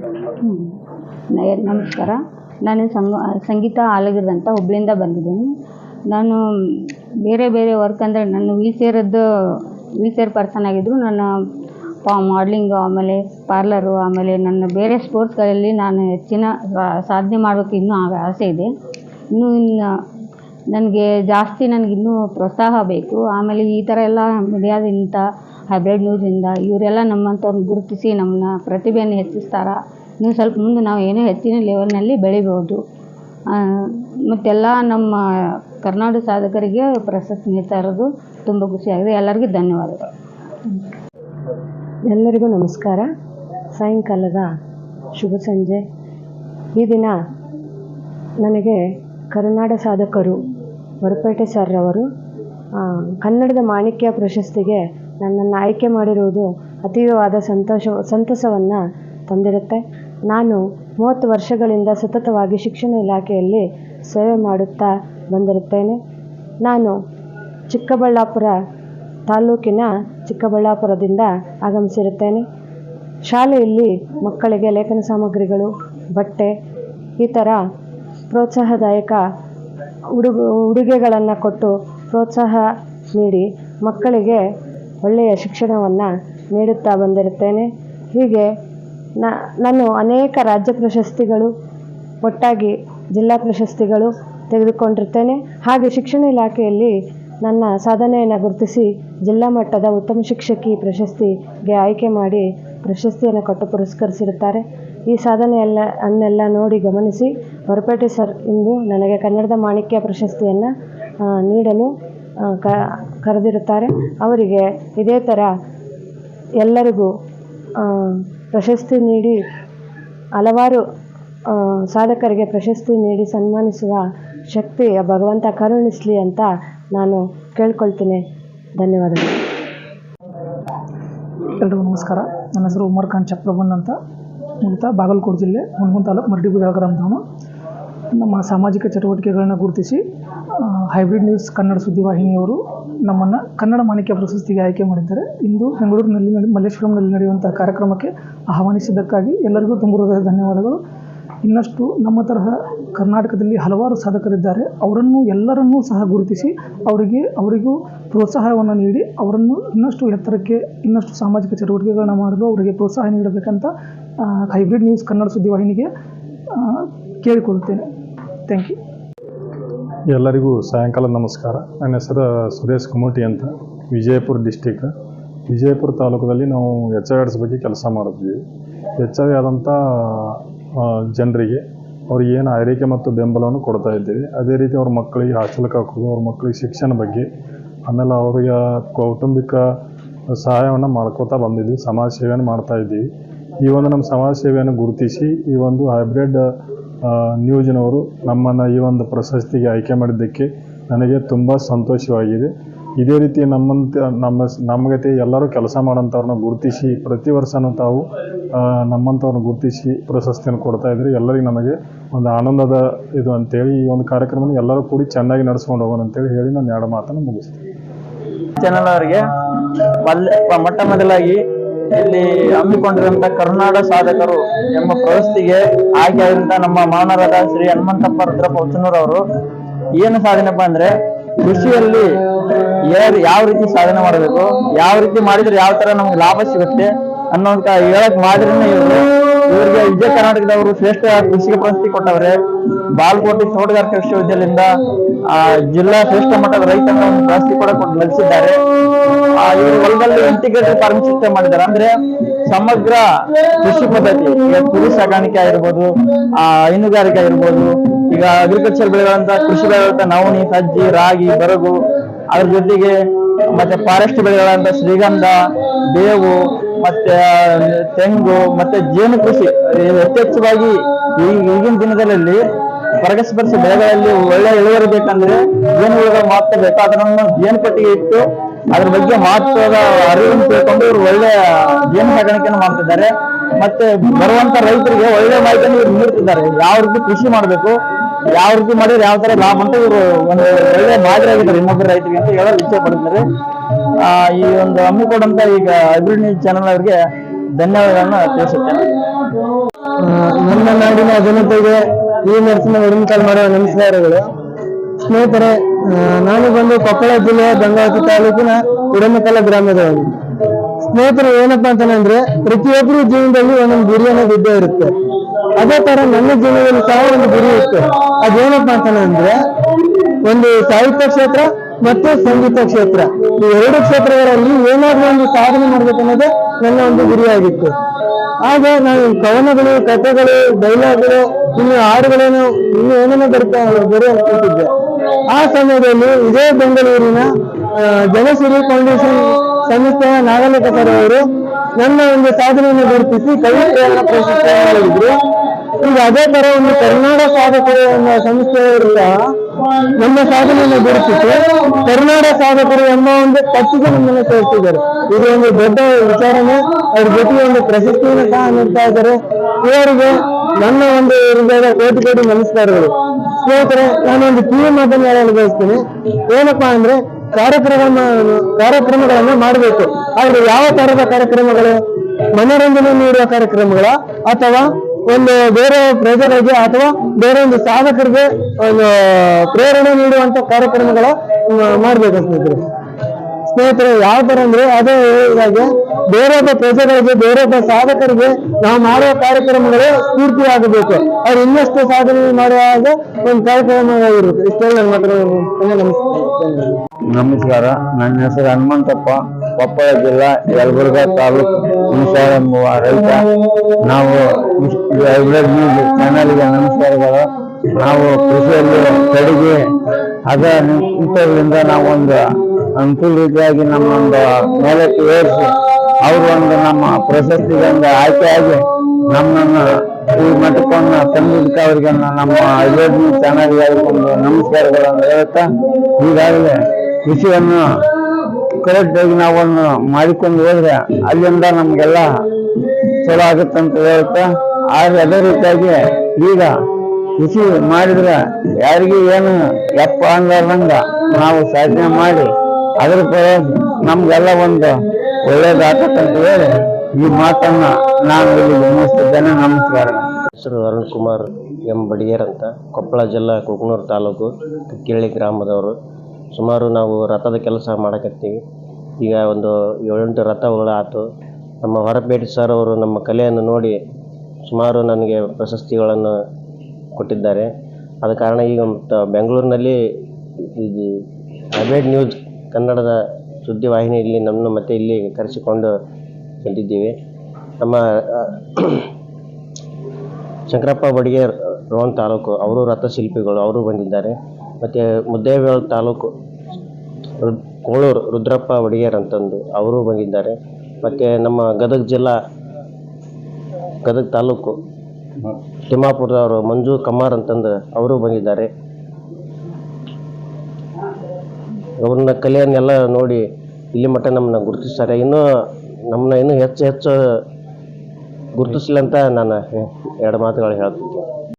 ನ- ನಮಸ್ಕಾರ. ನಾನು ಸಂಗ, ಸಂಗೀತ ಆಲಗಿರ್ ಅಂತ ಹುಬ್ಳಿಯಿಂದ ಬಂದಿದ್ದೀನಿ. ನಾನು ಬೇರೆ ಬೇರೆ ವರ್ಕ್ ಅಂದರೆ ನಾನು ವೀಲ್ ಚೇರದ್ದು ವೀಲ್ ಚೇರ್ ಪರ್ಸನ್ ಆಗಿದ್ದರು ನಾನು ಪಾ ಮಾಡ್ಲಿಂಗು ಆಮೇಲೆ ಪಾರ್ಲರು ಆಮೇಲೆ ನನ್ನ ಬೇರೆ ಸ್ಪೋರ್ಟ್ಸ್ಗಳಲ್ಲಿ ನಾನು ಹೆಚ್ಚಿನ ಸಾಧನೆ ಮಾಡಬೇಕು ಇನ್ನೂ ಆಸೆ ಇದೆ. ಇನ್ನೂ ಇನ್ನು ನನಗೆ ಜಾಸ್ತಿ ನನಗೆ ಇನ್ನೂ ಪ್ರೋತ್ಸಾಹ ಬೇಕು. ಆಮೇಲೆ ಈ ಥರ ಎಲ್ಲ ಮೀಡಿಯಾದಿಂದ, ಹೈಬ್ರಿಡ್ ನ್ಯೂಸಿಂದ ಇವರೆಲ್ಲ ನಮ್ಮಂಥವ್ರನ್ನ ಗುರುತಿಸಿ ನಮ್ಮನ್ನ ಪ್ರತಿಭೆಯನ್ನು ಹೆಚ್ಚಿಸ್ತಾರೆ. ಇನ್ನೂ ಸ್ವಲ್ಪ ಮುಂದೆ ನಾವು ಏನೋ ಹೆಚ್ಚಿನ ಲೆವೆಲ್ನಲ್ಲಿ ಬೆಳಿಬೋದು. ಮತ್ತೆಲ್ಲ ನಮ್ಮ ಕರ್ನಾಟಕ ಸಾಧಕರಿಗೆ ಪ್ರಶಸ್ತಿ ನೀಡ್ತಾ ಇರೋದು ತುಂಬ ಖುಷಿಯಾಗಿದೆ. ಎಲ್ಲರಿಗೂ ಧನ್ಯವಾದಗಳು. ಎಲ್ಲರಿಗೂ ನಮಸ್ಕಾರ. ಸಾಯಂಕಾಲದ ಶುಭ ಸಂಜೆ. ಈ ದಿನ ನನಗೆ ಕರುನಾಡ ಸಾಧಕರು ಹೊರಪೇಟೆ ಸರ್ರವರು ಕನ್ನಡದ ಮಾಣಿಕ್ಯ ಪ್ರಶಸ್ತಿಗೆ ನನ್ನನ್ನು ಆಯ್ಕೆ ಮಾಡಿರುವುದು ಅತೀವವಾದ ಸಂತೋಷ, ಸಂತಸವನ್ನು ತಂದಿರುತ್ತೆ. ನಾನು ಮೂವತ್ತು ವರ್ಷಗಳಿಂದ ಸತತವಾಗಿ ಶಿಕ್ಷಣ ಇಲಾಖೆಯಲ್ಲಿ ಸೇವೆ ಮಾಡುತ್ತಾ ಬಂದಿರುತ್ತೇನೆ. ನಾನು ಚಿಕ್ಕಬಳ್ಳಾಪುರ ತಾಲೂಕಿನ ಚಿಕ್ಕಬಳ್ಳಾಪುರದಿಂದ ಆಗಮಿಸಿರುತ್ತೇನೆ. ಶಾಲೆಯಲ್ಲಿ ಮಕ್ಕಳಿಗೆ ಲೇಖನ ಸಾಮಗ್ರಿಗಳು, ಬಟ್ಟೆ, ಈ ಥರ ಪ್ರೋತ್ಸಾಹದಾಯಕ ಉಡುಗು, ಉಡುಗೆಗಳನ್ನು ಕೊಟ್ಟು ಪ್ರೋತ್ಸಾಹ ನೀಡಿ ಮಕ್ಕಳಿಗೆ ಒಳ್ಳೆಯ ಶಿಕ್ಷಣವನ್ನು ನೀಡುತ್ತಾ ಬಂದಿರುತ್ತೇನೆ. ಹೀಗೆ ನಾನು ಅನೇಕ ರಾಜ್ಯ ಪ್ರಶಸ್ತಿಗಳು, ಒಟ್ಟಾಗಿ ಜಿಲ್ಲಾ ಪ್ರಶಸ್ತಿಗಳು ತೆಗೆದುಕೊಂಡಿರ್ತೇನೆ. ಹಾಗೆ ಶಿಕ್ಷಣ ಇಲಾಖೆಯಲ್ಲಿ ನನ್ನ ಸಾಧನೆಯನ್ನು ಗುರುತಿಸಿ ಜಿಲ್ಲಾ ಮಟ್ಟದ ಉತ್ತಮ ಶಿಕ್ಷಕಿ ಪ್ರಶಸ್ತಿಗೆ ಆಯ್ಕೆ ಮಾಡಿ ಪ್ರಶಸ್ತಿಯನ್ನು ಕೊಟ್ಟು ಪುರಸ್ಕರಿಸಿರುತ್ತಾರೆ. ಈ ಸಾಧನೆಯೆಲ್ಲ, ಅನ್ನೆಲ್ಲ ನೋಡಿ ಗಮನಿಸಿ, ಹೊರಪೇಟೆ ಸರ್ ಇಂದು ನನಗೆ ಕನ್ನಡದ ಮಾಣಿಕ್ಯ ಪ್ರಶಸ್ತಿಯನ್ನು ನೀಡಲು ಕ, ಕರೆದಿರುತ್ತಾರೆ. ಅವರಿಗೆ ಇದೇ ಥರ ಎಲ್ಲರಿಗೂ ಪ್ರಶಸ್ತಿ ನೀಡಿ, ಹಲವಾರು ಸಾಧಕರಿಗೆ ಪ್ರಶಸ್ತಿ ನೀಡಿ ಸನ್ಮಾನಿಸುವ ಶಕ್ತಿ ಭಗವಂತ ಕರುಣಿಸಲಿ ಅಂತ ನಾನು ಕೇಳ್ಕೊಳ್ತೀನಿ. ಧನ್ಯವಾದಗಳು. ಎಲ್ರಿಗೂ ನಮಸ್ಕಾರ. ನನ್ನ ಹೆಸರು ಉಮರ್ ಖಾನ್ ಚಕ್ರಬಂದ್ ಅಂತ. ಮೂಲತಃ ಬಾಗಲಕೋಟೆ ಜಿಲ್ಲೆ ಹುಣಗುಂದ ತಾಲೂಕು ಮರಡಿಗುದ ಗ್ರಾಮದವನು ನಮ್ಮ ಸಾಮಾಜಿಕ ಚಟುವಟಿಕೆಗಳನ್ನು ಗುರುತಿಸಿ ಹೈಬ್ರಿಡ್ ನ್ಯೂಸ್ ಕನ್ನಡ ಸುದ್ದಿವಾಹಿನಿಯವರು ನಮ್ಮನ್ನು ಕನ್ನಡ ಮಾಣಿಕ್ಯ ಪ್ರಶಸ್ತಿಗೆ ಆಯ್ಕೆ ಮಾಡಿದ್ದಾರೆ. ಇಂದು ಬೆಂಗಳೂರಿನಲ್ಲಿ ಮಲ್ಲೇಶ್ವರಂನಲ್ಲಿ ನಡೆಯುವಂಥ ಕಾರ್ಯಕ್ರಮಕ್ಕೆ ಆಹ್ವಾನಿಸಿದ್ದಕ್ಕಾಗಿ ಎಲ್ಲರಿಗೂ ತುಂಬ ಹೃದಯದ ಧನ್ಯವಾದಗಳು. ಇನ್ನಷ್ಟು ನಮ್ಮ ತರಹ ಕರ್ನಾಟಕದಲ್ಲಿ ಹಲವಾರು ಸಾಧಕರಿದ್ದಾರೆ. ಅವರನ್ನು ಎಲ್ಲರನ್ನೂ ಸಹ ಗುರುತಿಸಿ ಅವರಿಗೆ, ಅವರಿಗೂ ಪ್ರೋತ್ಸಾಹವನ್ನು ನೀಡಿ ಅವರನ್ನು ಇನ್ನಷ್ಟು ಎತ್ತರಕ್ಕೆ, ಇನ್ನಷ್ಟು ಸಾಮಾಜಿಕ ಚಟುವಟಿಕೆಗಳನ್ನ ಮಾಡಲು ಅವರಿಗೆ ಪ್ರೋತ್ಸಾಹ ನೀಡಬೇಕಂತ ಹೈಬ್ರಿಡ್ ನ್ಯೂಸ್ ಕನ್ನಡ ಸುದ್ದಿವಾಹಿನಿಗೆ ವಾಹಿನಿಗೆ ಕೇಳಿಕೊಳ್ಳುತ್ತೇನೆ. ಥ್ಯಾಂಕ್ ಯು ಎಲ್ಲರಿಗೂ ಸಾಯಂಕಾಲ ನಮಸ್ಕಾರ. ನನ್ನ ಹೆಸರು ಸುರೇಶ್ ಕುಮಟಿ ಅಂತ. ವಿಜಯಪುರ ಡಿಸ್ಟಿಕ್ ವಿಜಯಪುರ ತಾಲೂಕದಲ್ಲಿ ನಾವು ಎಚ್ ಐ ಆರ್ಸ್ ಬಗ್ಗೆ ಕೆಲಸ ಮಾಡಿದ್ವಿ ಎಚ್ ಐ ಆದಂಥ ಜನರಿಗೆ ಅವ್ರಿಗೆ ಏನು ಆರೈಕೆ ಮತ್ತು ಬೆಂಬಲವನ್ನು ಕೊಡ್ತಾ ಇದ್ದೀವಿ. ಅದೇ ರೀತಿ ಅವ್ರ ಮಕ್ಕಳಿಗೆ ಹಾಸ್ಟೆಲ್ಗೆ ಹಾಕೋದು ಅವ್ರ ಮಕ್ಕಳಿಗೆ ಶಿಕ್ಷಣ ಬಗ್ಗೆ, ಆಮೇಲೆ ಅವರಿಗೆ ಕೌಟುಂಬಿಕ ಸಹಾಯವನ್ನು ಮಾಡ್ಕೋತಾ ಬಂದಿದ್ವಿ ಸಮಾಜ ಸೇವೆಯನ್ನು ಮಾಡ್ತಾ ಇದ್ದೀವಿ. ಈ ಒಂದು ನಮ್ಮ ಸಮಾಜ ಸೇವೆಯನ್ನು ಗುರುತಿಸಿ, ಈ ಒಂದು ಹೈಬ್ರಿಡ್ ನ್ಯೂಜಿನವರು ನಮ್ಮನ್ನು ಈ ಒಂದು ಪ್ರಶಸ್ತಿಗೆ ಆಯ್ಕೆ ಮಾಡಿದ್ದಕ್ಕೆ ನನಗೆ ತುಂಬ ಸಂತೋಷವಾಗಿದೆ. ಇದೇ ರೀತಿ ನಮ್ಮಂತ, ನಮ್ಮ ನಮಗತೆ ಎಲ್ಲರೂ ಕೆಲಸ ಮಾಡೋಂಥವ್ರನ್ನ ಗುರುತಿಸಿ ಪ್ರತಿ ವರ್ಷನೂ ತಾವು ನಮ್ಮಂಥವ್ರನ್ನ ಗುರುತಿಸಿ ಪ್ರಶಸ್ತಿಯನ್ನು ಕೊಡ್ತಾ ಇದ್ರೆ. ಎಲ್ಲರಿಗೂ ನಮಗೆ ಒಂದು ಆನಂದದ ಇದು ಅಂತೇಳಿ ಈ ಒಂದು ಕಾರ್ಯಕ್ರಮನ ಎಲ್ಲರೂ ಕೂಡಿ ಚೆನ್ನಾಗಿ ನಡೆಸ್ಕೊಂಡು ಹೋಗೋಣ ಅಂತೇಳಿ ಹೇಳಿ ನಾನು ಎರಡು ಮಾತನ್ನು ಮುಗಿಸ್ತೀನಿ. ಚಾನಲ್ ಅವರಿಗೆ ಮೊಟ್ಟ ಮೊದಲಾಗಿ ಇಲ್ಲಿ ಹಮ್ಮಿಕೊಂಡಿರುವಂತ ಕರುನಾಡ ಸಾಧಕರು ಎಂಬ ಪ್ರಶಸ್ತಿಗೆ ಆಯ್ಕೆಯಾಗಿರುವಂತ ನಮ್ಮ ಮಾನರಾದ ಶ್ರೀ ಹನುಮಂತಪ್ಪ ರುದ್ರಪ್ಪ ಅವರು ಏನು ಸಾಧನೆಪ್ಪ ಅಂದ್ರೆ ಕೃಷಿಯಲ್ಲಿ ಯಾವ ರೀತಿ ಸಾಧನೆ ಮಾಡಬೇಕು ಯಾವ ರೀತಿ ಮಾಡಿದ್ರೆ ಯಾವ ತರ ನಮ್ಗೆ ಲಾಭ ಸಿಗುತ್ತೆ ಅನ್ನೋಂತ ಹೇಳಕ್ ಮಾಡಿದ್ರೆ ಇವರು. ಇವರಿಗೆ ವಿಜಯ ಕರ್ನಾಟಕದವರು ಶ್ರೇಷ್ಠ ಕೃಷಿಗೆ ಪ್ರಶಸ್ತಿ ಕೊಟ್ಟವ್ರೆ. ಬಾಲ್ಕೋಟೆ ತೋಟಗಾರಿಕೆ ವಿಶ್ವವಿದ್ಯಾಲಯದಿಂದ ಆ, ಜಿಲ್ಲಾ ಶ್ರೇಷ್ಠ ಮಟ್ಟದ ಒಂದು ಪ್ರಶಸ್ತಿ ಕೂಡ ಕೊಟ್ಟು ಲಭಿಸಿದ್ದಾರೆ ಇವರು ಹೊಲದಲ್ಲಿ ಇಂಟಿಗ್ರೇಟೆಡ್ ಫಾರ್ಮಿಂಗ್ ಸಿಸ್ಟಮ್ ಮಾಡಿದ್ದಾರೆ. ಅಂದ್ರೆ ಸಮಗ್ರ ಕೃಷಿ ಪದ್ಧತಿ ಕುರಿ ಸಾಕಾಣಿಕೆ ಆಗಿರ್ಬೋದು ಆ ಹೈನುಗಾರಿಕೆ ಆಗಿರ್ಬೋದು ಈಗ ಅಗ್ರಿಕಲ್ಚರ್ ಬೆಳೆಗಳಂತ ಕೃಷಿ ಬೆಳೆಗಳಂತ ನವಣಿ ಸಜ್ಜಿ ರಾಗಿ ಬರಗು ಅದ್ರ ಜೊತೆಗೆ ಮತ್ತೆ ಫಾರೆಸ್ಟ್ ಬೆಳೆಗಳಂತ ಶ್ರೀಗಂಧ, ಬೇವು, ಮತ್ತೆ ತೆಂಗು, ಮತ್ತೆ ಜೇನು ಕೃಷಿ. ಯಥೇಚ್ಛವಾಗಿ ಈ ಈಗಿನ ದಿನದಲ್ಲಿ ಪರಗಸ್ಪರ್ಶ ಬೆಳೆಗಳಲ್ಲಿ ಒಳ್ಳೆ ಇಳುವರಿ ಬೇಕಂದ್ರೆ ಜೇನು ಹುಳುಗಳು ಮಾತ್ರ ಬೇಕು. ಅದನ್ನು ಜೇನು ಕಟ್ಟಿಗೆ ಇಟ್ಟು ಅದ್ರ ಬಗ್ಗೆ ಮಹತ್ವದ ಅರಿವನ್ನು ತಿಳ್ಕೊಂಡು ಇವರು ಒಳ್ಳೆ ಜೇನು ಸಾಗಾಣಿಕೆಯನ್ನು ಮಾಡ್ತಿದ್ದಾರೆ. ಮತ್ತೆ ಬರುವಂತ ರೈತರಿಗೆ ಒಳ್ಳೆ ಮಾಹಿತಿಯನ್ನು ಇವ್ರು ನೀಡ್ತಿದ್ದಾರೆ. ಯಾವ ರೀತಿ ಕೃಷಿ ಮಾಡಬೇಕು ಯಾವ ರೀತಿ ಮಾಡಿದ್ರೆ ಯಾವ ತರ ಲಾಭ ಅಂತ ಇವರು ಒಂದು ಒಳ್ಳೆ ಮಾದರಿ ಆಗಿದ್ದಾರೆ ಇನ್ನೊಬ್ಬರು ರೈತರಿಗೆ ಅಂತ ಹೇಳಲು ಇಚ್ಛೆ ಪಡ್ತಾರೆ ಆ, ಈ ಒಂದು ಹಮ್ಮಿಕೊಂಡಂತ ಈಗ ಹೈಬ್ರಿಡ್ ನ್ಯೂಸ್ ಚಾನೆಲ್ ಅವರಿಗೆ ಧನ್ಯವಾದಗಳನ್ನ ತಿಳಿಸುತ್ತೇನೆ. ನಮ್ಮ ನಾಡಿನ ಜನತೆಗೆ ಈ ನರ್ಸಿನ ಕಾಲ್ ಮಾಡುವ ನಮಸ್ಕಾರಗಳು ಸ್ನೇಹಿತರೆ ನಾನು ಬಂದು ಕೊಪ್ಪಳ ಜಿಲ್ಲೆಯ ಗಂಗಾವತಿ ತಾಲೂಕಿನ ಉಡಮಕಲ ಗ್ರಾಮದವನು. ಸ್ನೇಹಿತರು ಏನಪ್ಪಾ ಅಂತಂದ್ರೆ ಪ್ರತಿಯೊಬ್ಬರು ಜೀವನದಲ್ಲಿ ಒಂದೊಂದು ಗುರಿ ಅನ್ನೋದು ಇರುತ್ತೆ. ಅದೇ ತರ ನನ್ನ ಜೀವನದಲ್ಲಿ ಸಹ ಒಂದು ಗುರಿ ಇತ್ತು. ಅದೇನಪ್ಪ ಅಂದ್ರೆ ಒಂದು ಸಾಹಿತ್ಯ ಕ್ಷೇತ್ರ ಮತ್ತು ಸಂಗೀತ ಕ್ಷೇತ್ರ. ಈ ಎರಡು ಕ್ಷೇತ್ರಗಳಲ್ಲಿ ಏನಾದ್ರೂ ಒಂದು ಸಾಧನೆ ಮಾಡ್ಬೇಕನ್ನೋದೇ ನನ್ನ ಒಂದು ಗುರಿಯಾಗಿತ್ತು ಆಗ ನಾನು ಕವನಗಳು, ಕಥೆಗಳು, ಡೈಲಾಗ್ಗಳು, ಇನ್ನು ಹಾಡುಗಳೇನು ಇನ್ನು ಏನೇನೋ ಬರ್ತಾ ಬರೆಯಲ್ಪಟ್ಟಿದ್ದೆ ಆ ಸಮಯದಲ್ಲಿ ಇದೇ ಬೆಂಗಳೂರಿನ ಜನಸಿರಿ ಫೌಂಡೇಶನ್ ಸಂಸ್ಥೆಯ ನಾಗಲೇಖ ಸರ್ ಅವರು ನನ್ನ ಒಂದು ಸಾಧನೆಯನ್ನು ಗುರುತಿಸಿ ಕವಿತೆಯನ್ನು ನೀಡಿದ್ರು ಈಗ ಅದೇ ತರ ಒಂದು ಕರ್ನಾಟಕ ಸಾಧಕರು ಎಂಬ ಸಂಸ್ಥೆಯವರು ಸಹ ನಮ್ಮ ಸಾಧನೆಯನ್ನು ಗುರುತಿಸಿ ಕರ್ನಾಟಕ ಸಾಧಕರು ಎಂಬ ಒಂದು ಪಟ್ಟಿಗೆ ನಮ್ಮನ್ನು ಸೇರಿಸಿದ್ದಾರೆ ಇದು ಒಂದು ದೊಡ್ಡ ವಿಚಾರಣೆ ಅವ್ರ ಜೊತೆಗೆ ಒಂದು ಪ್ರಶಸ್ತಿಯನ್ನು ಸಹ ನೀಡ್ತಾ ಇದ್ದಾರೆ. ಇವರಿಗೆ ನನ್ನ ಒಂದು ಹೃದಯದ ಕೋಟಿ ಕೋಟಿ ನಮಸ್ಕಾರಗಳು. ಸ್ನೇಹಿತರೆ ನಾನು ಒಂದು ಕಿವಿ ಮಾತನ್ನು ಹೇಳಲು ಬಯಸ್ತೀನಿ. ಏನಪ್ಪಾ ಅಂದ್ರೆ ಕಾರ್ಯಕ್ರಮ ಕಾರ್ಯಕ್ರಮಗಳನ್ನ ಮಾಡಬೇಕು. ಆದ್ರೆ ಯಾವ ತರದ ಕಾರ್ಯಕ್ರಮಗಳು? ಮನೋರಂಜನೆ ನೀಡುವ ಕಾರ್ಯಕ್ರಮಗಳ ಅಥವಾ ಒಂದು ಬೇರೆ ಪ್ರಜೆಗಳಿಗೆ ಅಥವಾ ಬೇರೆ ಒಂದು ಸಾಧಕರಿಗೆ ಒಂದು, ಪ್ರೇರಣೆ ನೀಡುವಂತ ಕಾರ್ಯಕ್ರಮಗಳ ಮಾಡ್ಬೇಕಂತ ಮಾಡ್ಬೇಕು ಸ್ನೇಹಿತರೆ ಸ್ನೇಹಿತರೆ, ಯಾವ ತರ ಅಂದ್ರೆ ಅದೇ ಹೇಳಿದಾಗೆ ಬೇರೊಬ್ಬ ಪ್ರಜೆಗಳಿಗೆ ಬೇರೊಬ್ಬ ಸಾಧಕರಿಗೆ ನಾವು ಮಾಡುವ ಕಾರ್ಯಕ್ರಮಗಳು ಸ್ಫೂರ್ತಿಯಾಗಬೇಕು ಅವ್ರು ಇನ್ನಷ್ಟು ಸಾಧನೆ ಮಾಡುವಾಗ ಒಂದು ಕಾರ್ಯಕ್ರಮವಾಗಿರುತ್ತೆ ಇಷ್ಟೇ ನನ್ನ ಮಾತ್ರ ನಮಸ್ಕಾರ. ನನ್ನ ಹೆಸರು ಹನುಮಂತಪ್ಪ. ಕೊಪ್ಪಳ ಜಿಲ್ಲಾ ಯಲಬುರ್ಗಾ ತಾಲೂಕು ಹುಣಸಾರ ಎಂಬುವ ರೈತ. ನಾವು ಚಾನಲ್ಗೆ ನಮಸ್ಕಾರಗಳು. ನಾವು ಕೃಷಿಯಲ್ಲಿ ಕಡೆಗೆ ಅದ ಇಂಥದ್ರಿಂದ ನಾವೊಂದು ಅನುಕೂಲ ರೀತಿಯಾಗಿ ನಮ್ಮೊಂದು ಮೇಲಕ್ಕೆ ಏರಿಸಿ, ಅವರು ಒಂದು ನಮ್ಮ ಪ್ರಶಸ್ತಿಗೆ ಒಂದು ಆಯ್ಕೆಯಾಗಿ ನಮ್ಮನ್ನು ಈ ಮಟ್ಟಕ್ಕೊಂಡು ತಂದಿದ್ದಕ್ಕೆ ಅವರಿಗೆ ನಮ್ಮ ಯೋಜನೆ ಚೆನ್ನಾಗಿ ಒಂದು ನಮಸ್ಕಾರಗಳನ್ನು ಹೇಳುತ್ತಾ ಈಗಾಗಲೇ ಕೃಷಿಯನ್ನು ಕರೆಕ್ಟಾಗಿ ನಾವನ್ನು ಮಾಡಿಕೊಂಡು ಹೋದ್ರೆ ಅಲ್ಲಿಂದ ನಮಗೆಲ್ಲ ಚಲೋ ಆಗುತ್ತಂತ ಹೇಳ್ತಾ ಆದ್ರೆ ಅದೇ ರೀತಿಯಾಗಿ ಈಗ ಕೃಷಿ ಮಾಡಿದ್ರೆ ಯಾರಿಗೂ ಏನು ಯಪ್ಪ ಅಂದಂಗ ನಾವು ಸಾಧನೆ ಮಾಡಿ ಅದ್ರ ಪರ ನಮ್ಗೆಲ್ಲ ಒಂದು ಒಳ್ಳೇದಾಗತ್ತಂತ ಹೇಳಿ ಈ ಮಾತನ್ನ ನಾನು ಇಲ್ಲಿ ಗಮನಿಸ್ತಿದ್ದೇನೆ ನಮಸ್ಕಾರ ಹೆಸರು ಅರುಣ್ ಕುಮಾರ್ ಎಂ ಬಡಿಯರ್ ಅಂತ. ಕೊಪ್ಪಳ ಜಿಲ್ಲಾ ಕುಕ್ನೂರು ತಾಲೂಕು ಕಿಕ್ಕೇಳಿ ಗ್ರಾಮದವರು. ಸುಮಾರು ನಾವು ರಥದ ಕೆಲಸ ಮಾಡಕತ್ತೀವಿ. ಈಗ ಒಂದು ಏಳೆಂಟು ರಥಗಳು ಆತು ನಮ್ಮ ಹೊರಪೇಟೆ ಸರ್ ಅವರು ನಮ್ಮ ಕಲೆಯನ್ನು ನೋಡಿ ಸುಮಾರು ನನಗೆ ಪ್ರಶಸ್ತಿಗಳನ್ನು ಕೊಟ್ಟಿದ್ದಾರೆ. ಆದ ಕಾರಣ ಈಗ ಬೆಂಗಳೂರಿನಲ್ಲಿ ಇದು ಅಬೇಡ್ ನ್ಯೂಸ್ ಕನ್ನಡದ ಸುದ್ದಿವಾಹಿನಿಯಲ್ಲಿ ನಮ್ಮನ್ನು ಮತ್ತೆ ಇಲ್ಲಿ ಕರೆಸಿಕೊಂಡು ಬಂದಿದ್ದೀವಿ. ನಮ್ಮ ಶಂಕರಪ್ಪ ಬಡಿಗೇರ್ ರೋಹನ್ ತಾಲೂಕು ಅವರು ರಥಶಿಲ್ಪಿಗಳು ಅವರು ಬಂದಿದ್ದಾರೆ. ಮತ್ತು ಮುದ್ದೇಬೇಳ್ ತಾಲೂಕು ಕೋಳೂರು ರುದ್ರಪ್ಪ ಒಡಿಗೇರ್ ಅಂತಂದು ಅವರು ಬಂದಿದ್ದಾರೆ. ಮತ್ತು ನಮ್ಮ ಗದಗ ಜಿಲ್ಲಾ ಗದಗ ತಾಲೂಕು ತಿಮ್ಮಾಪುರದವರು ಮಂಜು ಕಮ್ಮಾರ್ ಅಂತಂದು ಅವರು ಬಂದಿದ್ದಾರೆ. ಅವ್ರನ್ನ ಕಲೆಯನ್ನೆಲ್ಲ ನೋಡಿ ಇಲ್ಲಿ ಮಟ್ಟ ನಮ್ಮನ್ನ ಗುರುತಿಸ್ತಾರೆ. ಇನ್ನೂ ನಮ್ಮನ್ನ ಇನ್ನೂ ಹೆಚ್ಚು ಹೆಚ್ಚು ಗುರುತಿಸ್ಲಿ ಅಂತ ನಾನು ಎರಡು ಮಾತುಗಳು ಹೇಳ್ತೀನಿ.